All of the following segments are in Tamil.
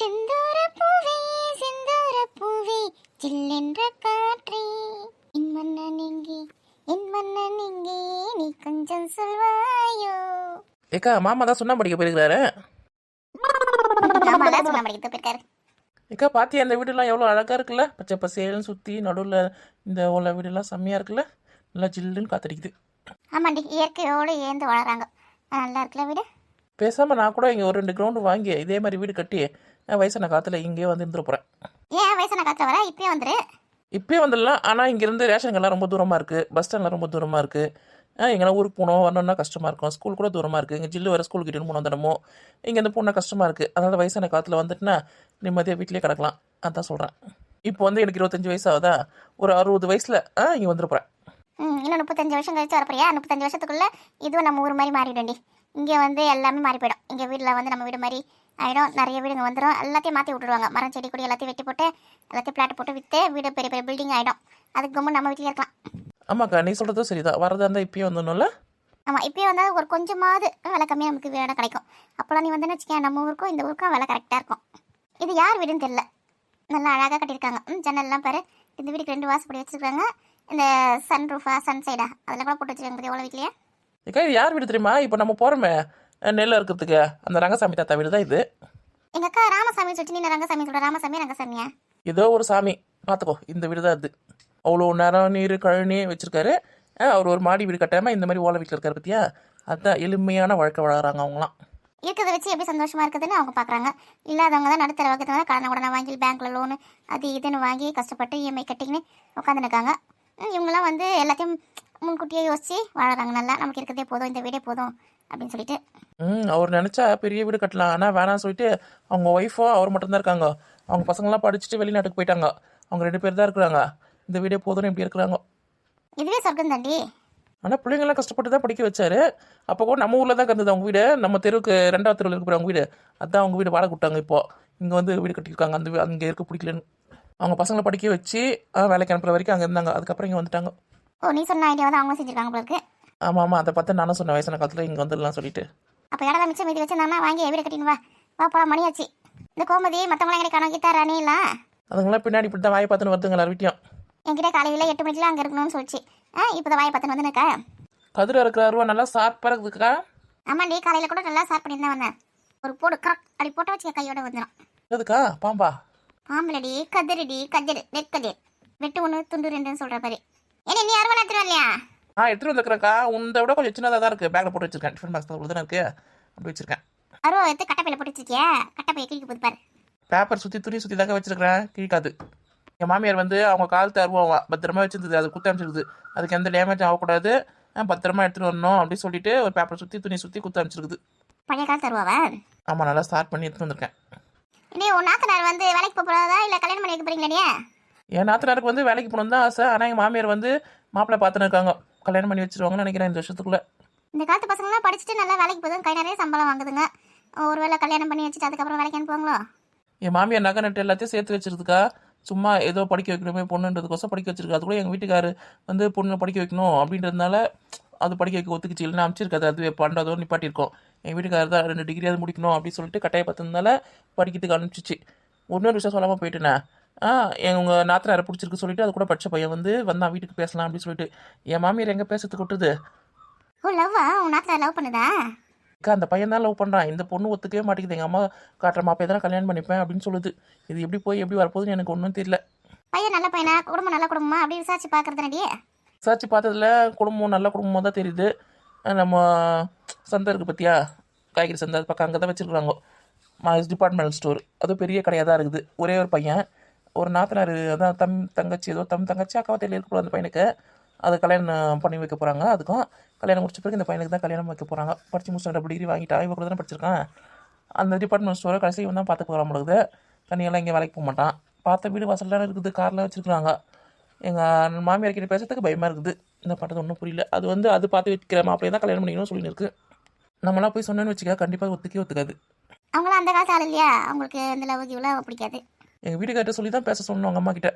செந்தூர பூவே செந்தூர பூவே சில்லென்ற காற்றே. என் மன்னன் எங்கே என் மன்னன் எங்கே நீ கொஞ்சம் சொல்வாயோ? ஏக்கா மாமா தான் சொன்னா படிக்க போயிருக்கிறாரு. ஆமாடா சொன்ன படிக்க போயிருக்காரு. ஏக்கா பாத்தியா இந்த வீடுலாம் எவ்வளோ அழகா இருக்குல்ல? பச்சை பசேல்னு சுற்றி நடுவில் இந்த ஓலை வீடுலாம் செம்மையா இருக்குல்ல? நல்லா ஜில்லுன்னு காத்தடிக்குது. ஆமாண்டி இயற்கையோடு ஏந்து வளராங்க நல்லா இருக்குல்ல வீடு? பேசாம நான் கூட இங்கே ஒரு ரெண்டு கிரவுண்டு வாங்கி இதே மாதிரி வீடு கட்டி அஹ் வயசான காலத்தில் இங்கேயே வந்து இருந்துட போகிறேன் ஏன் வயசான காத்துல வர? இப்பயே வந்துரு. இப்பயே வந்துடலாம். ஆனால் இங்கேருந்து ரேஷன் கடைலாம் ரொம்ப தூரமாக இருக்குது பஸ் ஸ்டாண்ட்லாம் ரொம்ப தூரமாக இருக்குது எங்கன்னா ஊருக்கு போகணும் வரணும்னா கஷ்டமாக இருக்கும். ஸ்கூல் கூட தூரமாக இருக்குது இங்கே ஜில்லு வர ஸ்கூல் கிட்டே மூணு தினமும். இங்கேருந்து போனால் கஷ்டமாக இருக்குது அதனால் வயசான காலத்தில் வந்துட்டுனா நிம்மதியாக வீட்டிலே கிடக்கலாம். அதான் சொல்கிறேன் இப்போ வந்து எனக்கு இருபத்தஞ்சி வயசு ஆகுதா? ஒரு அறுபது வயசில் ஆ இங்கே ம் இன்னும் முப்பத்தஞ்சு வருஷம் கழிச்சு வரப்போறியா? முப்பத்தஞ்சு வருஷத்துக்குள்ள இதுவும் நம்ம ஊர் மாதிரி மாறிடும்டி. இங்கே வந்து எல்லாமே மாறி போயிடும். இங்கே வீட்டில் வந்து நம்ம வீடு மாதிரி ஆகிடும் நிறைய வீடுங்க வந்துடும் எல்லாத்தையும் மாற்றி விட்டுருவாங்க மரம் செடி கொடி எல்லாத்தையும் வெட்டி போட்டு எல்லாத்தையும் பிளாட் போட்டு விற்று வீடு பெரிய பெரிய பில்டிங் ஆகிடும் அதுக்கு கம்மு நம்ம வீட்டிலே இருக்கலாம். ஆமாக்கா நீ சொல்கிறதும் சரிதான். வரதா இருந்தால் இப்பயே வந்துடணும்ல ஆமாம் இப்போயே வந்தால் ஒரு கொஞ்சமாவது விலை கம்மியாக நமக்கு வீடு கிடைக்கும். அப்போலாம் நீ வந்து வச்சுக்கேன் நம்ம ஊருக்கும் இந்த ஊருக்கும் விலை கரெக்டாக இருக்கும். இது யார் வீடுன்னு தெரியல. நல்லா அழகாக கட்டியிருக்காங்க. ம் ஜன்னல்லாம் பாரு. இந்த வீட்டுக்கு ரெண்டு வாசப்படி வச்சுருக்காங்க. இந்த சன் ரூஃபா சன் சைடா அதெல்லாம் கூட போட்டு வச்சுருக்காங்க எவ்வளோ வீட்லையே? இது யார் வீடு தெரியுமா? இப்போ நம்ம போகிறோமே நெல் இருக்கிறதுக்கு அந்த ரங்கசாமி தாத்தா வீடு தான் இது. எங்க அக்கா ராமசாமி சொல்லிட்டு நீ ரங்கசாமி சொல்ற ராமசாமி ரங்கசாமியா? ஏதோ ஒரு சாமி. பார்த்துக்கோ இந்த வீடு தான் அது. அவ்வளோ நேரம் நீர் கழனி வச்சிருக்காரு. அவர் ஒரு மாடி வீடு கட்டாமல் இந்த மாதிரி ஓலை வீட்டில் இருக்காரு பத்தியா? அதான் எளிமையான வாழ்க்கை வாழறாங்க அவங்களாம் இருக்கிறத வச்சு எப்படி சந்தோஷமா இருக்குதுன்னு அவங்க பாக்குறாங்க இல்லாதவங்க தான் நடுத்தர வகத்துல கடனை உடனே வாங்கி பேங்க்ல லோனு அது இதுன்னு வாங்கி கஷ்டப்பட்டு இஎம்ஐ கட்டிங்கன்னு உட்காந்துருக்காங்க இவங்கெல்லாம் வந்து எல்லாத்தையும் முன்கூட்டியே யோசிச்சு வாழறாங்க நல்லா நமக்கு இருக்கிறதே போதும் இந்த வீடே போதும். அப்படின்னு சொல்லிட்டு. ம் அவர் நினச்சா பெரிய வீடு கட்டலாம். ஆனால் வேணாம்னு சொல்லிட்டு அவங்க ஒய்ஃபோ அவர் மட்டும்தான் இருக்காங்க. அவங்க பசங்களாம் படிச்சுட்டு வெளிநாட்டுக்கு போயிட்டாங்க. அவங்க ரெண்டு பேர் தான் இருக்கிறாங்க. இந்த வீடே போதும்னு இப்படி இருக்கிறாங்க. இதுவே சொர்க்கம் தாண்டி. ஆனால் பிள்ளைங்களாம் கஷ்டப்பட்டு தான் படிக்க வச்சாரு. அப்போ கூட நம்ம ஊரில் தான் இருந்தது அவங்க வீடு. நம்ம தெருவுக்கு ரெண்டாவது தெருவில் இருக்கிற அவங்க வீடு. அதான் அவங்க வீடு வாடகை விட்டாங்க இப்போ. இங்கே வந்து வீடு கட்டியிருக்காங்க. அந்த அங்கே இருக்க பிடிக்கலன்னு. அவங்க பசங்களை படிக்க வச்சு வேலைக்கு அனுப்புற வரைக்கும் அங்கே இருந்தாங்க. அதுக்கப்புறம் இங்கே வந்துட்டாங்க. ஓ நீ சொன்ன ஐடியா வந்து அவங்க செஞ்சிருக்காங்க போல இருக்கு. ஆமாம் ஆமாம் அதை பார்த்து நானும் சொன்னேன் வயசான காலத்தில் இங்கே வந்துடலாம் சொல்லிட்டு. அப்போ இடம் மிச்சம் மீதி வச்சு நான்? வாங்கி வீடு கட்டின்னு வா. வா போலாம் மணி ஆச்சு இந்த கோமதி மற்றவங்களாம் எங்கே காணும் கீதா ராணிலாம் அதுங்களாம் பின்னாடி இப்படி தான் வாயை பார்த்துன்னு வருதுங்க எல்லார் வீட்டையும் என்கிட்ட காலையில் எட்டு மணிக்கெலாம் அங்கே இருக்கணும்னு சொல்லிச்சு. ஆ இப்போ தான் வாய் பத்து வந்துனுக்கா கதிர் இருக்கிற அருவா நல்லா ஷார்ப்பாக இருக்குதுக்கா ஆமாண்டி காலையில் கூட நல்லா சார் பண்ணி தான் வந்தேன். ஒரு போடு கரெக்ட் அப்படி போட்டு வச்சு கையோட வந்துடும் எதுக்கா பாம்பா. ஆம்பளடி கதிரடி கதிர் நெற்கதிர். வெட்டு ஒன்று துண்டு ரெண்டுன்னு சொல்கிற மாதிரி. ஏன்னா நீ அறுவலை எடுத்துட்டு வரலையா ஆ எடுத்துகிட்டு வந்துருக்கிறேன்க்கா. உன்னை விட கொஞ்சம் சின்னதாக தான் இருக்குது பேக்கில் போட்டு வச்சிருக்கேன். டிஃபன் பாக்ஸ் தான் தானே இருக்குது அப்படி வச்சிருக்கேன். அருவா எடுத்து கட்டப்பையில் போட்டு வச்சிருக்கியா? கட்டப்பையை கிழிக்க போது பாரு. பேப்பர் சுற்றி துணி சுற்றி தாங்க வச்சிருக்கிறேன். கிழிக்காது. என் மாமியார் வந்து அவங்க காலத்து அருவம் பத்திரமா வச்சிருந்தது. அது குத்து அனுப்பிச்சிருது அதுக்கு எந்த டேமேஜ் ஆகக்கூடாது. பத்திரமா எடுத்துகிட்டு வரணும் அப்படின்னு சொல்லிட்டு ஒரு பேப்பர் சுற்றி துணி சுற்றி குத்து அனுப்பிச்சிருக்குது. பழைய காலத்து அருவாவா ஆமாம் நல்லா ஸ்டார்ட் பண்ணி எடுத்துட்டு வந்திருக்கேன். நீ உன் நாத்தனார் வந்து வேலைக்கு போக போகிறதா இல்லை கல்யாணம் பண்ணி வைக்க போறீங்களா என் நாத்தனாருக்கு வந்து வேலைக்கு போகணும் தான் ஆசை. ஆனால் எங்கள் மாமியார் வந்து மாப்பிள்ளை பார்த்துன்னு இருக்காங்க. கல்யாணம் பண்ணி வச்சிருவாங்கன்னு நினைக்கிறேன் இந்த வருஷத்துக்குள்ள. இந்த காலத்து பசங்களாம் படிச்சுட்டு நல்லா வேலைக்கு போதும் கை நிறைய சம்பளம் வாங்குதுங்க. ஒருவேளை கல்யாணம் பண்ணி வச்சுட்டு அதுக்கப்புறம் வேலைக்கு அனுப்புவாங்களோ என் மாமியார் நகை நட்டு எல்லாத்தையும் சேர்த்து வச்சிருக்கா சும்மா ஏதோ படிக்க வைக்கணுமே பொண்ணுன்றதுக்கோசம் படிக்க வச்சிருக்கா. அது கூட எங்கள் வீட்டுக்காரு வந்து பொண்ணு படிக்க வைக்கணும் அப்படின்றதுனால அது படிக்க வைக்க ஒத்துக்குச்சு. இல்லைன்னா அமைச்சிருக்காது. அதுவே பண்ணுறதோ நிப்பாட்டியிருக்கோம். எங்கள் வீட்டுக்காரர் தான் ரெண்டு டிகிரி அது முடிக்கணும் அப்படின்னு சொல்லிட்டு கட்டாய பார்த்ததுனால படிக்கிறதுக்கு அனுப்பிச்சிச்சு. இன்னொரு விஷயம் சொல்லாமல் போயிட்டேனே. ஆ எங்க நாத்தனாரை பிடிச்சிருக்கு சொல்லிட்டு அது கூட படிச்ச பையன் வந்து வந்தான் வீட்டுக்கு பேசலாம் அப்படின்னு சொல்லிட்டு. என் மாமியார் எங்கே பேசுறதுக்கு விட்டுது ஓ லவ்வா உன் நாத்தனார் லவ் பண்ணுதா? அக்கா அந்த பையன் தான் லவ் பண்ணுறான் இந்த பொண்ணு ஒத்துக்கவே மாட்டேங்குது. எங்கள் அம்மா காட்டுற மாப்பிள்ளை தான் கல்யாணம் பண்ணிப்பேன் அப்படின்னு சொல்லுது. இது எப்படி போய் எப்படி வரப்போகுதுன்னு எனக்கு ஒன்றும் தெரியல. பையன் நல்ல பையனா? குடும்பம் நல்ல குடும்பமா? அப்படி விசாரிச்சு பார்க்கறது விசாரிச்சு பார்த்ததுல குடும்பம் நல்ல குடும்பமாக தான் தெரியுது. நம்ம சந்தை இருக்குது பார்த்தியா காய்கறி சந்தை அது பக்கம் அங்கே தான் வச்சுருக்குறாங்க டிபார்ட்மெண்டல் ஸ்டோர் அதுவும் பெரிய கடையாக தான் இருக்குது. ஒரே ஒரு பையன். ஒரு நாத்தனார் அதான் தம் தங்கச்சி ஏதோ தம் தங்கச்சி அக்காவா தெரியல இருக்க அந்த பையனுக்கு. அது கல்யாணம் பண்ணி வைக்க போகிறாங்க அதுக்கும் கல்யாணம் முடிச்ச பிறகு இந்த பையனுக்கு தான் கல்யாணம் வைக்க போகிறாங்க படித்து முடிச்சு டபுள் டிகிரி வாங்கிட்டா இவ கூட தானே படிச்சிருக்கான். அந்த டிபார்ட்மெண்ட் ஸ்டோரை கடைசி இவன் தான் பார்த்து போகிறான் பொழுது தனியெல்லாம் இங்கே வேலைக்கு போக மாட்டான். பார்த்த வீடு வாசல்லாம் இருக்குது. காரில் வச்சுருக்குறாங்க. எங்கள் மாமியார் கிட்ட பேசுறதுக்கு பயமாக இருக்குது. இந்த பண்ணுறது ஒன்றும் புரியல. அது வந்து அது பார்த்து வைக்கிற மாப்பிளையை தான் கல்யாணம் பண்ணிக்கணும்னு சொல்லியிருக்கு. இருக்கு நம்மளாம் போய் சொன்னோன்னு வச்சுக்க கண்டிப்பாக ஒத்துக்கே ஒத்துக்காது. அவங்களாம் அந்த காலத்து ஆள் இல்லையா? அவங்களுக்கு இந்த லவ் கிவ்லாம் பிடிக்காது. எங்கள் வீட்டுக்கார்ட்ட சொல்லி தான் பேச சொன்னோம் அவங்க அம்மா கிட்ட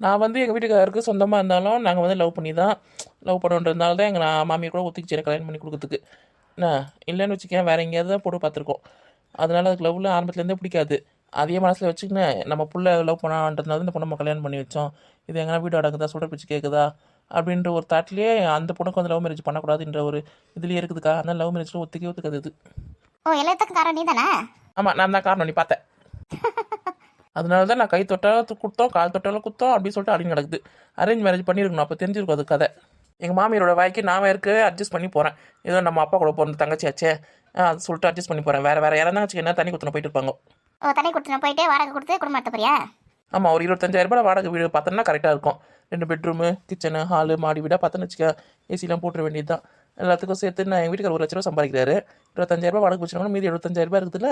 நான் வந்து எங்கள் வீட்டுக்காரருக்கு சொந்தமாக இருந்தாலும் நாங்கள் வந்து லவ் பண்ணி தான் லவ் பண்ணுன்றதுனால தான் எங்கள் நான் மாமியார் கூட ஒத்துக்கிச்சு கல்யாணம் பண்ணி கொடுக்கறதுக்கு. என்ன? இல்லைன்னு வச்சுக்கேன் வேறு எங்கேயாவது தான் போட்டு பார்த்துருக்கோம். அதனால அதுக்கு லவ்வில் ஆரம்பத்துலேருந்தே பிடிக்காது. அதே மனசில் வச்சுக்கின்னு நம்ம புள்ள லவ் பண்ணான்றதுனால இந்த பொண்ணை நம்ம கல்யாணம் பண்ணி வச்சோம். இது எங்கன்னா வீடு அடங்குதா சொல்கிற பிச்சு கேட்குதா அப்படின்ற ஒரு தாட்லேயே அந்த பொண்ணுக்கு வந்து லவ் மேரேஜ் பண்ணக்கூடாதுன்ற ஒரு இதுலேயே இருக்குதுக்கா. அந்த லவ் மேரேஜில் ஒத்துக்கே ஒத்துக்காது இது. ஓ எல்லாத்துக்கும் காரணம் நீ தானே ஆமாம் நான் தான் காரணம் நீ பார்த்தேன் அதனால தான் நான் கை தொட்டாலும் குத்தோம் கால் தொட்டாலும் குத்தோம் அப்படின்னு சொல்லிட்டு அப்படின்னு நடக்குது. அரேஞ்ச் மேரேஜ் பண்ணியிருக்கணும் அப்போ தெரிஞ்சிருக்கும் அது கதை. எங்கள் மாமியாரோட வாய்க்கு நான் இருக்கவே அட்ஜஸ்ட் பண்ணி போகிறேன் ஏதோ நம்ம அப்பா கூட பிறந்த தங்கச்சி ஆச்சே அது சொல்லிட்டு அட்ஜஸ்ட் பண்ணி போகிறேன் வேறு வேறு வச்சு என்ன தண்ணி குத்துன போயிட்டு இருப்பாங்க. ஓ தண்ணி கொடுத்துன போயிட்டு வாடகை கொடுத்து குடும்பம் நடத்த போறியா? ஆமாம் ஒரு இருபத்தஞ்சாயிரம் ரூபாய் வாடகை வீடு பார்த்தோன்னா கரெக்டாக இருக்கும். ரெண்டு பெட்ரூமு கிச்சனு ஹாலு மாடி வீடாக பார்த்தோன்னு வச்சுக்க. ஏசிலாம் போட்டுற வேண்டியது தான் எல்லாத்துக்கும் சேர்த்து நான் எங்கள் வீட்டுக்கார ஒரு லட்ச ரூபா சம்பாதிக்கிறாரு. இருபத்தஞ்சாயிரம் ரூபாய் வாடகை வச்சுருக்கோம் மீதி எழுபத்தஞ்சாயிரம் ரூபாய் இருக்குதுல்ல?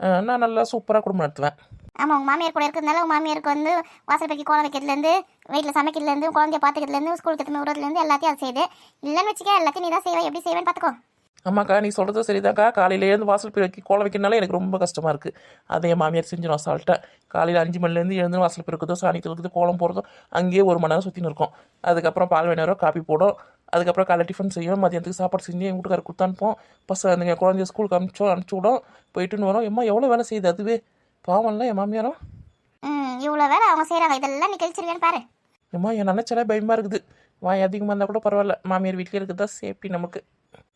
நான் நல்லா சூப்பராக குடும்பம் நடத்துவேன். ஆமாம் உங்கள் மாமியார் கூட இருக்கிறதுனால உங்கள் மாமியாருக்கு வந்து வாசல் பக்கி கோலம் வைக்கிறதுலேருந்து வீட்டில் சமைக்கிறதுலேருந்து குழந்தைய பார்த்துக்கிறதுலேருந்து ஸ்கூலுக்கு எத்தனை விடுறதுலேருந்து எல்லாத்தையும் அது செய்யுது இல்லைன்னு வச்சுக்க எல்லாத்தையும் நீ தான் செய்வே எப்படி செய்வேன்னு பார்த்துக்கோ ஆமாக்கா நீ சொல்கிறது சரிதான்க்கா. காலையில எழுந்து வாசல் போய் வைக்க கோலம் வைக்கிறனால எனக்கு ரொம்ப கஷ்டமாக இருக்குது அதை என் மாமியார் செஞ்சிடும் அசால்ட்டாக காலையில் அஞ்சு மணிலேருந்து எழுந்து வாசல் பெருக்குதோ சாணி தொழுக்குது கோலம் போடுறதோ அங்கேயே ஒரு மணி நேரம் சுற்றின்னு இருக்கும். அதுக்கப்புறம் பால் வேணாரோ காப்பி போடும் அதுக்கப்புறம் காலைல டிஃபன் செய்யும் மதியானத்துக்கு சாப்பாடு செஞ்சு எங்கள் வீட்டுக்கார கொடுத்து அனுப்போம் பசங்க அந்த குழந்தைய ஸ்கூலுக்கு அனுப்பிச்சோம் அனுப்பிச்சி விடும். போயிட்டுன்னு வரோம். எம்மா எவ்வளோ வேலை செய்யுது அதுவே? பாவம்ல என் மாமியாரும் ம் இவ்வளோ வேலை அவங்க செய்கிறாங்க இதெல்லாம் நீ பாரு. எம்மா என் நினச்சாலே பயமாக இருக்குது. வாய் அதிகமாக இருந்தால் கூட பரவாயில்ல. மாமியார் வீட்டிலே இருக்குது தான் சேஃப்டி நமக்கு.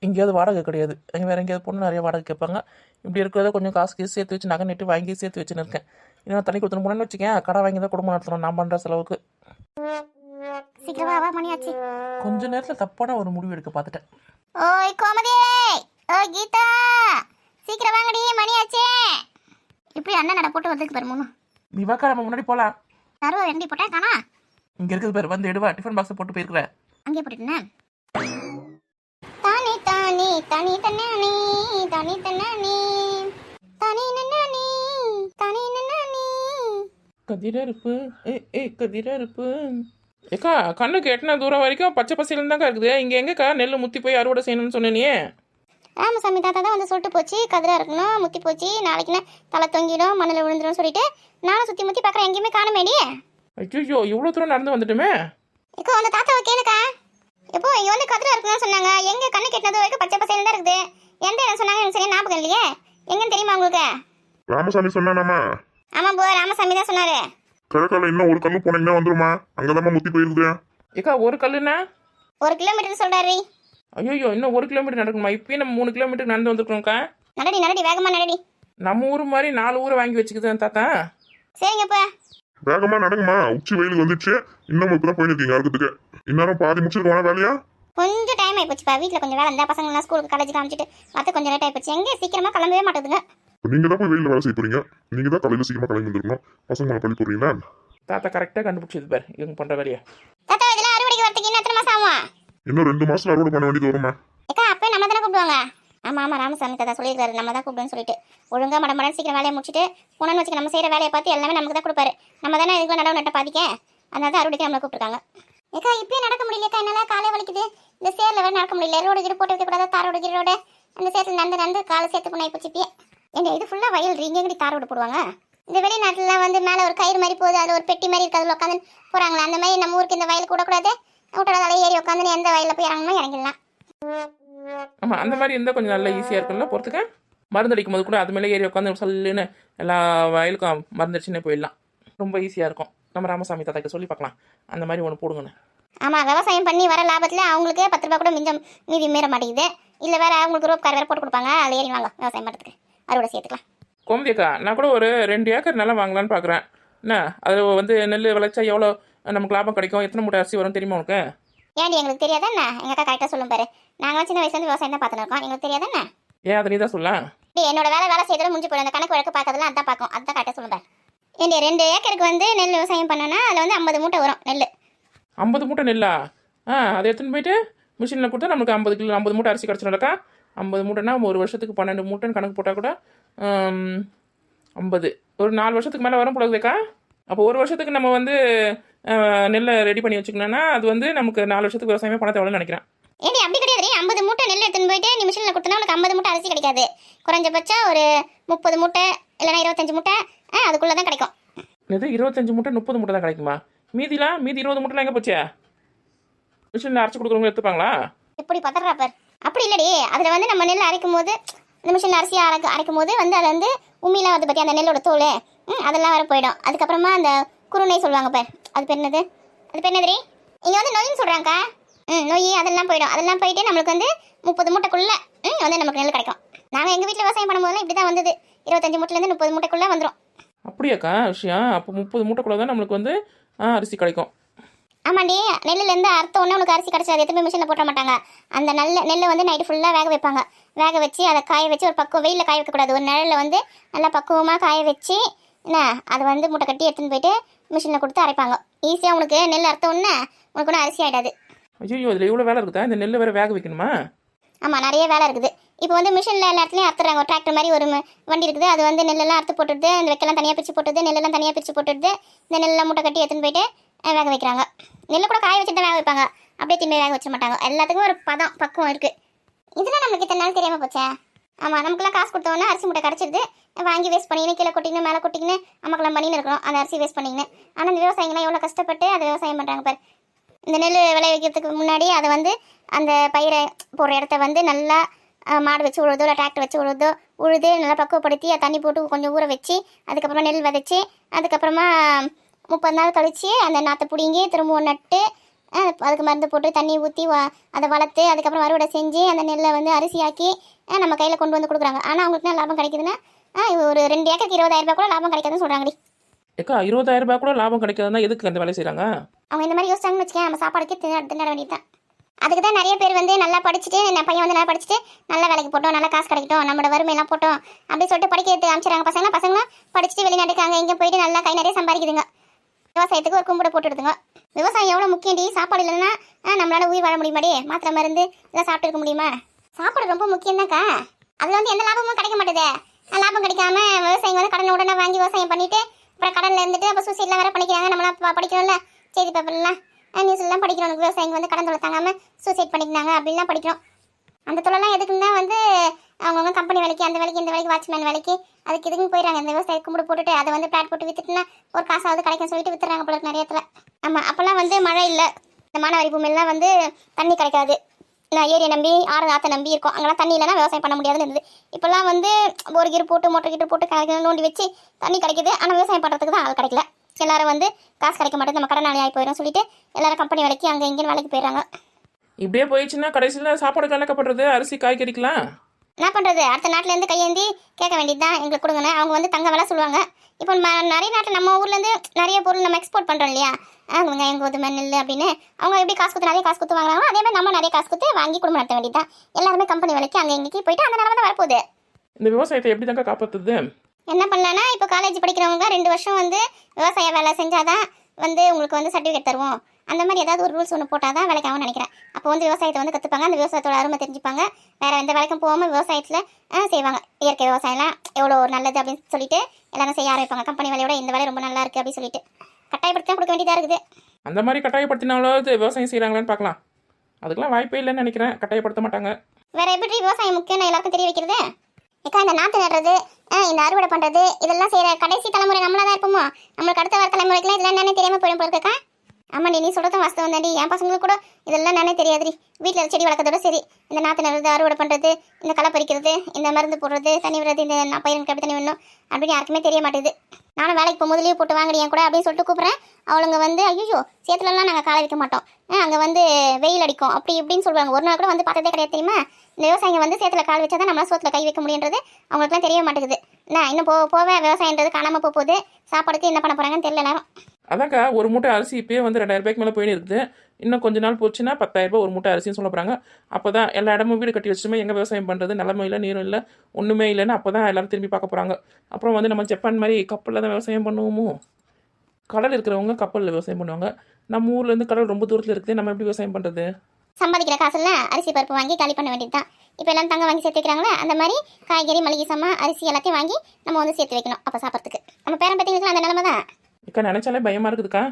எங்கேயாவது வாடகை கிடையாது. எங்கே வேறு எங்கேயாவது பொண்ணு நிறைய வாடகை கேட்பாங்க. இப்படி இருக்கிறத கொஞ்சம் காசு கீசு சேர்த்து வச்சு நகை நெட்டு வாங்கி சேர்த்து வச்சுன்னு இருக்கேன். இன்னும் தண்ணி கொடுத்துன்னு போனேன்னு வச்சுக்கேன். கடை வாங்கி தான் குடும்பம் நடத்தணும். நான் பண்ணுற செலவுக்கு. சீக்கிரமா வா மணியாச்சு கொஞ்ச நேரத்தில் தப்பான ஒரு முடிவு எடுக்க பார்த்துட்டேன். ஓய் கோமதி! ஓய் கீதா! சீக்கிரம் வாங்கடி மணியாச்சே! இப்படி அண்ணன் நட போட்டு வந்திருக்கு பாரு மூணு. நீ வாக்கா நம்ம முன்னாடி போகலாம் நறுவை வெண்டி போட்டேன் காணா இங்கே இருக்குது பேர் வந்து எடுவா டிஃபன் பாக்ஸை போட்டு போயிருக்கிறேன் அங்கே போட்டுட்டேன் தானே தானே தானே தன்னானே தானே தன்னானே தானே நன்னானே தானே நன்னானே கதிரறுப்பு. ஏ ஏ கதிரறுப்பு. ஏக்கா கண்ணுக்கு எட்டின தூரம் வரைக்கும் பச்சை பசையில தான்க்கா இருக்குது. இங்கே எங்கக்கா நெல் முத்தி போய் அறுவடை செய்யணும்னு சொன்னேனியே ராமசாமி தாத்தா தான் வந்து சொல்லிட்டு போச்சு. கதிரா இருக்கணும் முத்தி போச்சு. நாளைக்குன்னா தலை தொங்கிடும் மண்ணில் விழுந்துடும் சொல்லிட்டு நானும் சுற்றி முத்தி பார்க்குறேன். எங்கேயுமே காணமேடி ஐயோ இவ்வளோ தூரம் நடந்து வந்துட்டுமே? இப்போ அந்த தாத்தாவை கேளுக்கா. இப்போ இங்க வந்து கதிரா இருக்கணும்னு சொன்னாங்க. எங்க கண்ணு கெட்டினது வரைக்கும் பச்சை பசையில தான் இருக்குது. எந்த இடம் சொன்னாங்க எனக்கு சரியா ஞாபகம் இல்லையே? எங்கன்னு தெரியுமா உங்களுக்கு? ராமசாமி சொன்னானாமா? ஆமா போ. ராமசாமி தான் சொன்னாரு. கிழக்கால இன்னும் ஒரு கண்ணு போனீங்கன்னா வந்துருமா? அங்கதாம்மா முத்தி போயிருக்குது. ஏக்கா ஒரு கல்லுண்ணா? ஒரு கிலோமீட்டர் சொல்றாரு. ஐயோ இன்னும் ஒரு கிலோமீட்டர் நடக்கணுமா இப்பயே நம்ம மூணு கிலோமீட்டர் நடந்து வந்துருக்கோம்க்கா. நடடி நடடி வேகமா நடடி. நம்ம ஊர் மாதிரி நாலு ஊரை வாங்கி வச்சுக்குது தாத்தா. சரிங்க இப்போ வேகமா நடக்குமா? உச்சி வெயிலுக்கு வந்துச்சு. இன்னும் இப்பதான் போயிருக்கீங்க அறுக்கிறதுக்கு. இந்நேரம் பாதி முடிச்சிருக்கோம் வேலையா? கொஞ்சம் டைம் ஆயிப்போச்சுப்பா. வீட்டில் கொஞ்சம் வேலை இருந்தா பசங்களாம் ஸ்கூலுக்கு காலேஜ் காமிச்சிட்டு மற்ற கொஞ்சம் லேட் ஆயிப்போச்சு. எங்கே சீக்கிரமா கிளம்பவே மாட்டேதுங்க. நீங்க தான் போய் வெயில வேலை செய்ய போறீங்க. நீங்க தான் காலையில சீக்கிரமா கிளம்பி வந்துருக்கணும் பசங்க மேல பள்ளி போறீங்களா தாத்தா கரெக்டாக கண்டுபிடிச்சது பார். இவங்க பண்ணுற வேலையை. தாத்தா இதெல்லாம் அறுவடைக்கு வரதுக்கு இன்னும் எத்தனை மாசம் ஆகும்? இன்னும் ரெண்டு மாசத்துல அறுவடை பண்ண வேண்டியது வருமா ஏக்கா அப்போ நம்ம தானே கூப்பிடுவாங்க. ஆமா ஆமா ராமசாமி தாத்தா சொல்லியிருக்காரு. நம்ம தான் கூப்பிடுன்னு சொல்லிட்டு. ஒழுங்கா மட மடம் சீக்கிரம் வேலையை முடிச்சுட்டு போனோம்னு வச்சுக்க நம்ம செய்யற வேலையை பார்த்து எல்லாமே நமக்கு தான் கொடுப்பாரு. நம்ம தானே இதுக்கு நடவு நட்ட பாதிக்க? அதனால தான் அறுவடைக்கு நம்மளை கூப்பிட்டுருக்காங்க. ஏக்கா இப்பயே நடக்க முடியலக்கா என்னால காலை வலிக்குது. இந்த சேர்ல வேற நடக்க முடியல. ரோடு கீடு போட்டு வைக்க கூடாது தார் ரோடு ரோடு அந்த சேர்த்துல நடந்து நடந்து காலை சேர்த்து பண்ணி போச்சு இப்பயே. ஏங்க இது ஃபுல்லா வயல் இங்க எங்கடி தார் ரோடு போடுவாங்க? இந்த வெளிநாட்டுல வந்து மேல ஒரு கயிறு மாதிரி போகுது அதுல ஒரு பெட்டி மாதிரி இருக்கு அதுல உட்காந்து போறாங்களா? அந்த மாதிரி நம்ம ஊருக்கு இந்த வயலுக்கு விடக்கூடாது விட்டதால ஏறி உட்காந்து எந்த வயல்ல போய் இறங்கணும் இறங்கிடலாம். ஆமாம் அந்த மாதிரி இருந்தால் கொஞ்சம் நல்லா ஈஸியாக இருக்கும்ல போகிறதுக்கு மருந்து அடிக்கும் போது கூட அது மேலே ஏறி உட்காந்து சல்லுன்னு எல்லா வயலுக்கும் மருந்து அடிச்சுன்னே போயிடலாம். ரொம்ப ஈஸியாக இருக்கும். நம்ம ராமசாமி தாத்தாக்கு சொல்லி பார்க்கலாம். அந்த மாதிரி ஒன்று போடுங்கண்ணே ஆமா விவசாயம் பண்ணி வர லாபத்துல அவங்களுக்கு பத்து ரூபா கூட மிஞ்சம் மீதி மீற மாட்டேங்குது. இல்ல வேற அவங்களுக்கு ரோப் கார் வேற போட்டு கொடுப்பாங்க அதில் ஏறி வாங்க விவசாயம் பண்ணுறதுக்கு அறுவடை சேர்த்துக்கலாம் கோமதியக்கா நான் கூட ஒரு ரெண்டு ஏக்கர் நிலம் வாங்கலான்னு பார்க்குறேன் என்ன அதில் வந்து நெல் விளைச்சா எவ்வளோ நமக்கு லாபம் கிடைக்கும்? எத்தனை மூட்டை அரிசி வரும் தெரியுமா உனக்கு? ஏன்டி எங்களுக்கு தெரியாதா என்ன? எங்க அக்கா கரெக்டாக சொல்லும் பாரு. நாங்களும் சின்ன வயசுல இருந்து விவசாயம் தான் பார்த்துட்டு இருக்கோம். எங்களுக்கு தெரியாதா என்ன? ஏன் அதை நீ தான் சொல்லலாம் டேய், என்னோட வேலை வேலை செய்யறதுல முடிஞ்சு போயிடும். அந்த கணக்கு வழக்கு பார்க்கறதுலாம் அதான் பார்க்கும். அதான் கரெக்டாக சொல்லும் பாரு. ஏண்டி ரெண்டு ஏக்கருக்கு வந்து நெல் விவசாயம் பண்ணோன்னா அதில் வந்து ஐம்பது மூட்டை வரும் நெல் ஐம்பது மூட்டை நெல்லா? ஆ அதை எடுத்துன்னு போயிட்டு மிஷினில் கொடுத்தா நமக்கு ஐம்பது கிலோ ஐம்பது மூட்டை அரிசி கிடச்சிடும்லக்கா ஐம்பது மூட்டைனா ஒரு வருஷத்துக்கு பன்னெண்டு மூட்டைன்னு கணக்கு போட்டால் கூட ஐம்பது. ஒரு நாலு வருஷத்துக்கு மேலே வரும் போலக்குதுக்கா அப்போ ஒரு வருஷத்துக்கு நம்ம வந்து நெல்லை ரெடி பண்ணி வச்சுக்கணும்னா அது வந்து நமக்கு நாலு வருஷத்துக்கு விவசாயமே பண்ண தேவைன்னு நினைக்கிறேன். ஏண்டி அப்படி கிடையாது ஐம்பது மூட்டை நெல் எடுத்துன்னு போயிட்டு நீ மிஷினில் கொடுத்தனா உனக்கு ஐம்பது மூட்டை அரிசி கிடைக்காது. குறைஞ்சபட்சம் ஒரு முப்பது மூட்டை இல்லைன்னா இருபத்தஞ்சு மூட்டை ஆ அதுக்குள்ளே தான் கிடைக்கும். இது இருபத்தஞ்சு மூட்டை முப்பது மூட்டை தான் கிடைக்குமா? மீதிலாம் மீதி இருபது மூட்டைலாம் எங்கே போச்சே? மிஷினில் அரைச்சி கொடுக்குறவங்க எடுத்துப்பாங்களா? இப்படி பதறா பார். அப்படி இல்லடி. அதில் வந்து நம்ம நெல் அரைக்கும் போது இந்த மிஷினில் அரிசி அரைக்க அரைக்கும் போது வந்து அதில் வந்து உமிலாம் வந்து பற்றி அந்த நெல்லோட தோல். ம், அதெல்லாம் வர போயிடும். அதுக்கப்புறமா அந்த குருணை சொல்லுவாங்க பார். அது பேர் என்னது? அது பேர் இங்கே வந்து நொய்ன்னு சொல்கிறாங்கக்கா ம் நொய் அதெல்லாம் போயிடும். அதெல்லாம் போயிட்டு நம்மளுக்கு வந்து முப்பது மூட்டைக்குள்ளே ம் வந்து நமக்கு நெல் கிடைக்கும். நாங்கள் எங்கள் வீட்டில் விவசாயம் பண்ணும்போதெல்லாம் இப்படி தான் வந்தது. இருபத்தஞ்சு மூட்டைலேருந்து முப்பது மூட்டைக்குள்ளே வந்துடும் அப்படியாக்கா விஷயம் அப்போ முப்பது மூட்டைக்குள்ளே தான் நம்மளுக்கு வந்து அரிசி கிடைக்கும். ஆமாண்டி நெல்லுலேருந்து அறுத்த உடனே உனக்கு அரிசி கிடச்சாது எத்தனை மிஷினில் போட்ட மாட்டாங்க. அந்த நல்ல நெல்லை வந்து நைட்டு ஃபுல்லாக வேக வைப்பாங்க. வேக வச்சு அதை காய வச்சு ஒரு பக்குவம் வெயிலில் காய வைக்கக்கூடாது ஒரு நிழலில் வந்து நல்லா பக்குவமாக காய வச்சு என்ன அதை வந்து மூட்டை கட்டி எடுத்துன்னு போயிட்டு மிஷினில் கொடுத்து அரைப்பாங்க. ஈஸியாக உனக்கு நெல் அறுத்த உடனே உனக்கு ஒன்றும் அரிசி ஆகிடாது ஐயோ இதில் இவ்வளோ வேலை இருக்குதா? இந்த நெல்லை வேற வேக வைக்கணுமா? ஆமாம் நிறைய வேலை இருக்குது. இப்போ வந்து மிஷினில் எல்லா இடத்துலையும் அறுத்துறாங்க டிராக்டர் மாதிரி ஒரு வண்டி இருக்குது. அது வந்து நெல்லெல்லாம் அறுத்து போட்டுடுது. அந்த வைக்கலாம் தனியாக பிரித்து போட்டுடுது. நெல்லெல்லாம் தனியாக பிரித்து போட்டுடுது. இந்த நெல்லெல்லாம் மூட்டை கட்டி எடுத்துன்னு போயிட்டு வேக வைக்கிறாங்க. நெல்லை கூட காய வச்சுட்டு தான் வேக வைப்பாங்க. அப்படியே திரும்பி வேக வச்சிட மாட்டாங்க. எல்லாத்துக்கும் ஒரு பதம் பக்குவம் இருக்குது இதெல்லாம் நம்மளுக்கு இத்தனை நாள் தெரியாமல் போச்சே? ஆமாம் நமக்குலாம் காசு கொடுத்தோன்னா அரிசி முட்டை கிடச்சிருது வாங்கி வேஸ்ட் பண்ணிக்கின்னு கீழே கொட்டிக்கின்னு மேலே கொட்டிக்கின்னு அம்மாக்கெல்லாம் பண்ணின்னு இருக்கிறோம். அந்த அரிசி வேஸ்ட் பண்ணிக்கின்னு. ஆனால் அந்த விவசாயிங்களாம் எவ்வளோ கஷ்டப்பட்டு அதை விவசாயம் பண்ணுறாங்க பாரு. இந்த நெல் விளைவிக்கிறதுக்கு முன்னாடி அதை வந்து அந்த பயிரை போடுற இடத்த வந்து நல்லா மாடு வச்சு உழுதோ இல்லை டிராக்டர் வச்சு உழுதோ உழுது நல்லா பக்குவப்படுத்தி தண்ணி போட்டு கொஞ்சம் ஊற வச்சு அதுக்கப்புறமா நெல் விதைச்சி அதுக்கப்புறமா முப்பது நாள் கழித்து அந்த நாற்றை பிடுங்கி திரும்பவும் நட்டு அதுக்கு மருந்து போட்டு தண்ணி ஊற்றி அதை வளர்த்து அதுக்கப்புறம் அறுவடை செஞ்சு அந்த நெல்லை வந்து அரிசியாக்கி நம்ம கையில் கொண்டு வந்து கொடுக்குறாங்க. ஆனால் அவங்களுக்கு என்ன லாபம் கிடைக்குதுன்னா ஒரு ரெண்டு ஏக்கருக்கு இருபதாயிரம் ரூபாய் கூட லாபம் கிடைக்காதுன்னு சொல்கிறாங்கடி ஏக்கா இருபதாயிரம் ரூபாய் கூட லாபம் கிடைக்காதுன்னா எதுக்கு அந்த வேலை செய்கிறாங்க அவங்க இந்த மாதிரி யோசிச்சாங்கன்னு வச்சுக்கேன் நம்ம சாப்பாடுக்கு திணற திணற வேண்டியதுதான். அதுக்கு தான் நிறைய பேர் வந்து நல்லா படிச்சுட்டு என் பையன் வந்து நல்லா படிச்சுட்டு நல்ல வேலைக்கு போட்டோம் நல்லா காசு கிடைக்கட்டும் நம்மளோட வறுமையெல்லாம் போட்டோம் அப்படி சொல்லிட்டு படிக்கிறது அமைச்சிறாங்க பசங்க பசங்களும் படிச்சுட்டு வெளிநாட்டுக்கு அங்கே இங்கே போயிட்டு நல்லா கை நிறைய சம்பாதிக்குதுங்க. விவசாயத்துக்கு ஒரு கும்பிட போட்டுடுதுங்க விவசாயம் எவ்வளோ முக்கியம்டி சாப்பாடு இல்லைன்னா நம்மளால உயிர் வாழ முடியுமாடி மாத்திரை மருந்து இதெல்லாம் சாப்பிட்டு இருக்க முடியுமா? சாப்பாடு ரொம்ப முக்கியம் தான்க்கா அதில் வந்து எந்த லாபமும் கிடைக்க மாட்டேதே. லாபம் கிடைக்காம விவசாயிங்க வந்து கடனை உடனே வாங்கி விவசாயம் பண்ணிட்டு அப்புறம் கடனில் இருந்துட்டு அப்போ சூசைட்லாம் வேற பண்ணிக்கிறாங்க. நம்மளாம் படிக்கணும்ல படிக்கிறோம்ல செய்தி பேப்பர்லாம் நியூஸ் எல்லாம் படிக்கிறோம். விவசாயிங்க வந்து கடன் தொலை தாங்காமல் சூசைட் பண்ணிக்கிறாங்க அப்படிலாம் படிக்கிறோம். அந்த தொழிலாம் எதுக்குன்னா வந்து அவங்கவுங்க கம்பெனி வேலைக்கு அந்த வேலைக்கு இந்த வேலைக்கு வாட்ச்மேன் வேலைக்கு அதுக்கு இதுக்குன்னு போயிடறாங்க. இந்த விவசாய கும்பிடு போட்டுட்டு அதை வந்து பிளாட் போட்டு வித்துட்டுனா ஒரு காசாவது கிடைக்கும் சொல்லிட்டு வித்துறாங்க போல நிறையத்தில் நிறைய இடத்துல. ஆமாம் அப்போல்லாம் வந்து மழை இல்லை. இந்த மானாவாரி பூமியெல்லாம் வந்து தண்ணி கிடைக்காது. நான் ஏரியை நம்பி ஆறு ஆற்றை நம்பி இருக்கும். அங்கெல்லாம் தண்ணி இல்லைன்னா விவசாயம் பண்ண முடியாதுன்னு இருந்தது. இப்போல்லாம் வந்து ஒரு கீர் போட்டு மோட்டர் கீட்டு போட்டு கணக்கு நோண்டி வச்சு தண்ணி கிடைக்குது. ஆனால் விவசாயம் பண்ணுறதுக்கு தான் ஆள் கிடைக்கல. எல்லாரும் வந்து காசு கிடைக்க மாட்டேது நம்ம கடனாளி ஆகி போயிடும் சொல்லிட்டு எல்லாரும் கம்பெனி வேலைக்கு அங்கே இங்கேன்னு வேலைக்கு போயிடுறாங்க. இப்படியே போயிடுச்சுன்னா கடைசியில் சாப்பாடு கலக்கப்படுறது அரிசி காய்கறிக்கலாம் என்ன பண்ணுறது அடுத்த நாட்டிலேருந்து கையேந்தி கேட்க வேண்டியது தான் எங்களுக்கு கொடுங்கன்னு அவங்க வந்து தங்க விலை சொல்லுவாங்க. இப்போ நிறைய நாட்டில் நம்ம ஊர்லேருந்து நிறைய பொருள் நம்ம எக்ஸ்போர்ட் பண்ணுறோம் இல்லையா? அவங்க எங்கள் கோதுமை நெல் அப்படின்னு. அவங்க எப்படி காசு கொடுத்து நிறைய காசு கொடுத்து வாங்குறாங்களோ அதே மாதிரி நம்ம நிறைய காசு கொடுத்து வாங்கி குடும்பம் நடத்த வேண்டியது தான் எல்லாருமே கம்பெனி வேலைக்கு அங்கே இங்கேக்கு போயிட்டு அந்த நிலமை தான் வரப்போகுது. இந்த விவசாயத்தை எப்படி தாங்க காப்பாற்றுது என்ன பண்ணலான்னா இப்போ காலேஜ் படிக்கிறவங்க ரெண்டு வருஷம் வந்து விவசாய வேலை செஞ்சாதான் வந்து உங்களுக்கு வந்து சர்டிஃபிகேட் தருவோம். அந்த மாதிரி ஏதாவது ஒரு ரூல்ஸ் ஒன்று போட்டால் தான் வேலைக்கு ஆகும்னு நினைக்கிறேன். அப்போ வந்து விவசாயத்தை வந்து கற்றுப்பாங்க அந்த விவசாயத்தோட அருமை தெரிஞ்சுப்பாங்க. வேற எந்த வேலைக்கும் போகாமல் விவசாயத்தில் செய்வாங்க. இயற்கை விவசாயம்லாம் எவ்வளோ நல்லது அப்படின்னு சொல்லிட்டு எல்லாரும் செய்ய ஆரம்பிப்பாங்க. கம்பெனி வேலையோட இந்த வேலை ரொம்ப நல்லா இருக்குது அப்படின்னு சொல்லிட்டு. கட்டாயப்படுத்தி தான் கொடுக்க வேண்டியதாக இருக்குது. அந்த மாதிரி கட்டாயப்படுத்தினாலாவது விவசாயம் செய்கிறாங்களான்னு பார்க்கலாம். அதுக்கெல்லாம் வாய்ப்பே இல்லைன்னு நினைக்கிறேன். கட்டாயப்படுத்த மாட்டாங்க. வேற எப்படி விவசாயம் முக்கியம்னு எல்லாருக்கும் தெரிய வைக்கிறது? ஏக்கா இந்த நாற்று நடுறது இந்த அறுவடை பண்ணுறது இதெல்லாம் செய்கிற கடைசி தலைமுறை நம்மளா தான் இருப்போமோ? நம்மளுக்கு அடுத்த வர தலைமுறைக்குலாம் இதெல்லாம் என்னன்னு தெரியாமல் போயிடும் போல ஆமாண்டி நீ சொல்கிறதும் வாஸ்தவம் தாண்டி. என் பசங்களுக்கு கூட இதெல்லாம் நானே தெரியாதுடி. வீட்டில் செடி வளர்க்கறதோட சரி. இந்த நாற்று நடுறது அறுவடை பண்ணுறது இந்த களை பறிக்கிறது இந்த மருந்து போடுறது தண்ணி விடுறது இந்த நான் பயிருக்கு எப்படி தண்ணி விடணும் அப்படின்னு யாருக்குமே தெரிய மாட்டேது நானும் வேலைக்கு போகும்போது லீவ் போட்டு வாங்கடி என் கூட அப்படின்னு சொல்லிட்டு கூப்பிட்றேன். அவளுங்க வந்து ஐயோ சேத்துலலாம் நாங்கள் காலை வைக்க மாட்டோம். அங்கே வந்து வெயில் அடிக்கும். அப்படி இப்படின்னு சொல்லுவாங்க. ஒரு நாள் கூட வந்து பார்த்ததே கிடையாது தெரியுமா? இந்த விவசாயிங்க வந்து சேத்துல கால் வச்சா தான் நம்மளால் சோத்துல கை வைக்க முடியுன்றது அவங்களுக்குலாம் தெரிய மாட்டேங்குது. நான் இன்னும் போ போவேன். விவசாயன்றது காணாமல் போகுது. சாப்பாடுக்கு என்ன பண்ண போகிறாங்கன்னு தெரியல நேரம் அதான்க்கா ஒரு மூட்டை அரிசி இப்பயே வந்து ரெண்டாயிரம் ரூபாய்க்கு மேலே போயின்னு இருக்குது. இன்னும் கொஞ்ச நாள் போச்சுன்னா பத்தாயிரம் ரூபாய் ஒரு மூட்டை அரிசின்னு சொல்ல போகிறாங்க அப்போ தான் எல்லா இடமும் வீடு கட்டி வச்சுமே எங்கே விவசாயம் பண்ணுறது நிலமும் இல்லை நீரும் இல்லை ஒன்றுமே இல்லைன்னு அப்போ தான் எல்லோரும் திரும்பி பார்க்க போகிறாங்க அப்புறம் வந்து நம்ம ஜப்பான் மாதிரி கப்பலில் தான் விவசாயம் பண்ணுவோமோ? கடல் இருக்கிறவங்க கப்பலில் விவசாயம் பண்ணுவாங்க. நம்ம ஊர்லேருந்து கடல் ரொம்ப தூரத்தில் இருக்குது. நம்ம எப்படி விவசாயம் பண்ணுறது சம்பாதிக்கிற காசுல அரிசி பருப்பு வாங்கி காலி பண்ண வேண்டியது தான். இப்போ எல்லாம் தங்க வாங்கி சேர்த்து வைக்கிறாங்களே அந்த மாதிரி காய்கறி மளிகை சாமான் அரிசி எல்லாத்தையும் வாங்கி நம்ம வந்து சேர்த்து வைக்கணும் அப்போ சாப்பிட்றதுக்கு. நம்ம பேரன் பார்த்தீங்கன்னா அந்த நிலமை தான். இக்கா நினைச்சாலே பயமா இருக்குதுக்கா.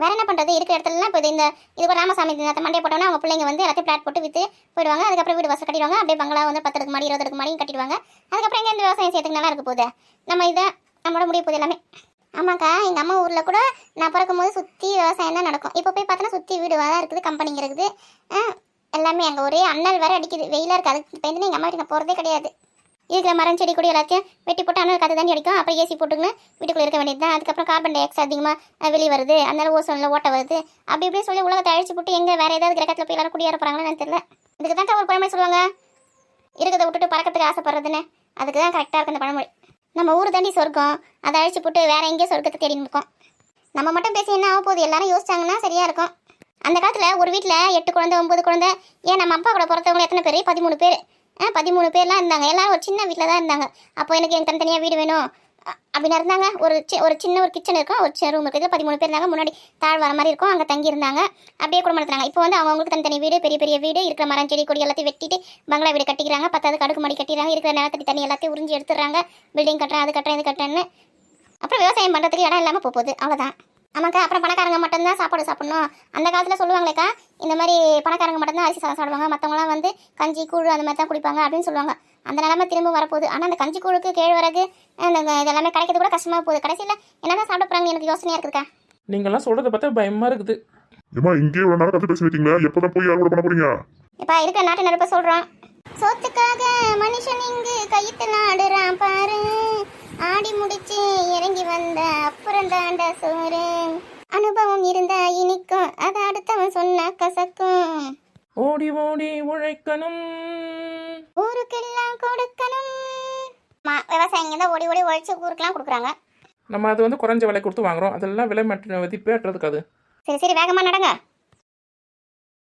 வேற என்ன பண்றது? இருக்கிற இடத்துலலாம் இப்போ இந்த இது ஒரு ராமசாமி இந்த மண்டே போட்டோம்னா அவங்க பிள்ளைங்க வந்து எல்லாத்தையும் பிளாட் போட்டு வித்து போயிடுவாங்க. அதுக்கப்புறம் வீடு வசதி கட்டிடுவாங்க. அப்படியே பங்களா வந்து பத்துக்கு மாடி இருபதுக்கு மாடியும் கட்டிடுவாங்க. அதுக்கப்புறம் எங்க இந்த விவசாயம் செய்யறதுக்கு நல்லா இருக்க போகுது. நம்ம இதை நம்மளோட முடிய போகுது எல்லாமே. ஆமாக்கா எங்கள் அம்மா ஊரில் கூட நான் பிறக்கும் போது சுற்றி விவசாயம் தான் நடக்கும். இப்போ போய் பார்த்தோன்னா சுற்றி வீடு தான் இருக்குது கம்பெனிங்க இருக்குது. எல்லாமே அங்கே ஒரே அண்ணல் வேற அடிக்குது. வெயிலாக இருக்குது அதுக்கு பயந்து எங்கள் அம்மா வீட்டுக்கு நான் போகிறதே கிடையாது. இருக்கிற மரம் செடி கொடி எல்லாத்தையும் வெட்டி போட்டு அண்ணன் காற்று தண்ணி அடிக்கும். அப்புறம் ஏசி போட்டுக்கணும் வீட்டுக்குள்ளே இருக்க வேண்டியது தான். அதுக்கப்புறம் கார்பன் டை ஆக்சைடு அதிகமாக வெளியே வருது. அதனால ஓசோனில் ஓட்ட வருது. அப்படி இப்படி சொல்லி உலகத்தை அழிச்சு போட்டு எங்கே வேறு ஏதாவது கிரகத்தில் போய் எல்லாரும் குடியேற போகிறாங்கன்னு தெரியல. இதுக்கு தான் ஒரு பழமொழி சொல்லுவாங்க. இருக்கிறத விட்டுட்டு பறக்கிறதுக்கு ஆசைப்படுறதுன்னு. அதுக்கு தான் கரெக்டாக இருக்கு அந்த பழமொழி. நம்ம ஊர் தாண்டி சொர்க்கம். அதை அழிச்சு போட்டு வேற எங்கேயோ சொர்க்கத்தை தேடின்னு நிற்கும். நம்ம மட்டும் பேசி என்ன ஆக போகுது? எல்லாரும் யோசிச்சாங்கன்னா சரியாக இருக்கும். அந்த காலத்தில் ஒரு வீட்டில் எட்டு குழந்தை ஒம்பது குழந்தை. ஏன் நம்ம அப்பா கூட பிறந்தவங்க எத்தனை பேர்? பதிமூணு பேர். பதிமூணு பேர்லாம் இருந்தாங்க. எல்லாரும் ஒரு சின்ன வீட்டில் தான் இருந்தாங்க. அப்போ எனக்கு எனக்கு தனித்தனியாக வீடு வேணும். அப்படின்னு இருந்தாங்க. ஒரு சி- ஒரு சின்ன ஒரு கிச்சன் இருக்கும். ஒரு ரூம் இருக்குது பதிமூணு பேர் இருந்தாங்க. முன்னாடி தாழ் வர மாதிரி இருக்கும். அங்கே தங்கியிருந்தாங்க. அப்படியே குடும்பம் நடத்துனாங்க. இப்போ வந்து அவங்களுக்கு தனித்தனி வீடு பெரிய பெரிய வீடு இருக்கிற மரம் செடி கொடி எல்லாத்தையும் வெட்டிட்டு பங்களா வீடு கட்டிக்கிறாங்க. பத்தாவது கடுக்கு மாடி கட்டிடுறாங்க இருக்கிற நிலத்தடி தண்ணி எல்லாத்தையும் உறிஞ்சி எடுத்துடுறாங்க. பில்டிங் கட்டுறேன் அது கட்டுறேன் இது கட்டுறேன்னு. அப்புறம் விவசாயம் பண்ணுறதுக்கு இடம் இல்லாமல் போகுது. அவ்வளோதான் ஆமாக்கா அப்புறம் பணக்காரங்க மட்டும்தான் சாப்பாடு சாப்பிடணும். அந்த காலத்தில் சொல்லுவாங்களேக்கா இந்த மாதிரி பணக்காரங்க மட்டும்தான் அரிசி சாதம் சாப்பிடுவாங்க. மற்றவங்களாம் வந்து கஞ்சி கூழ் அந்த மாதிரி தான் குடிப்பாங்க அப்படின்னு சொல்லுவாங்க. அந்த நிலமை திரும்ப வரப்போகுது. ஆனால் அந்த கஞ்சி கூழுக்கு கேழ்வரகு அந்த இதெல்லாமே கிடைக்கிறது கூட கஷ்டமாக போகுது. கடைசியில் என்னதான் சாப்பிட போகிறாங்க எனக்கு யோசனையாக இருக்குதுக்கா. நீங்கள்லாம் சொல்கிறத பார்த்தா பயமாக இருக்குது. ஏமா இங்கே இவ்வளவு நேரம் கத்து பேசி வைக்கீங்களா எப்பதான் போய் யார் கூட பண்ண போறீங்க இப்போ இருக்கிற நாட்டு நடப்ப சொல்கிறோம் சொத்துக்காக மனுஷன் இங்கு கையத்தில் ஆடுறான் பாரு. ஆடி முடிச்சு இறங்கி வந்த தாண்ட சோறு அனுபவம் இருந்தா இனிக்கும். அதை அடுத்தவன் சொன்னா கசக்கும். ஓடி ஓடி உழைக்கணும். ஊருக்கெல்லாம் கொடுக்கணும். விவசாயிங்க தான் ஓடி ஓடி உழைச்சி ஊருக்கெல்லாம் கொடுக்குறாங்க. நம்ம அது வந்து குறைஞ்ச விலை கொடுத்து வாங்குறோம். அதெல்லாம் விலை மற்ற மதிப்பே அது. சரி சரி வேகமாக நடங்க.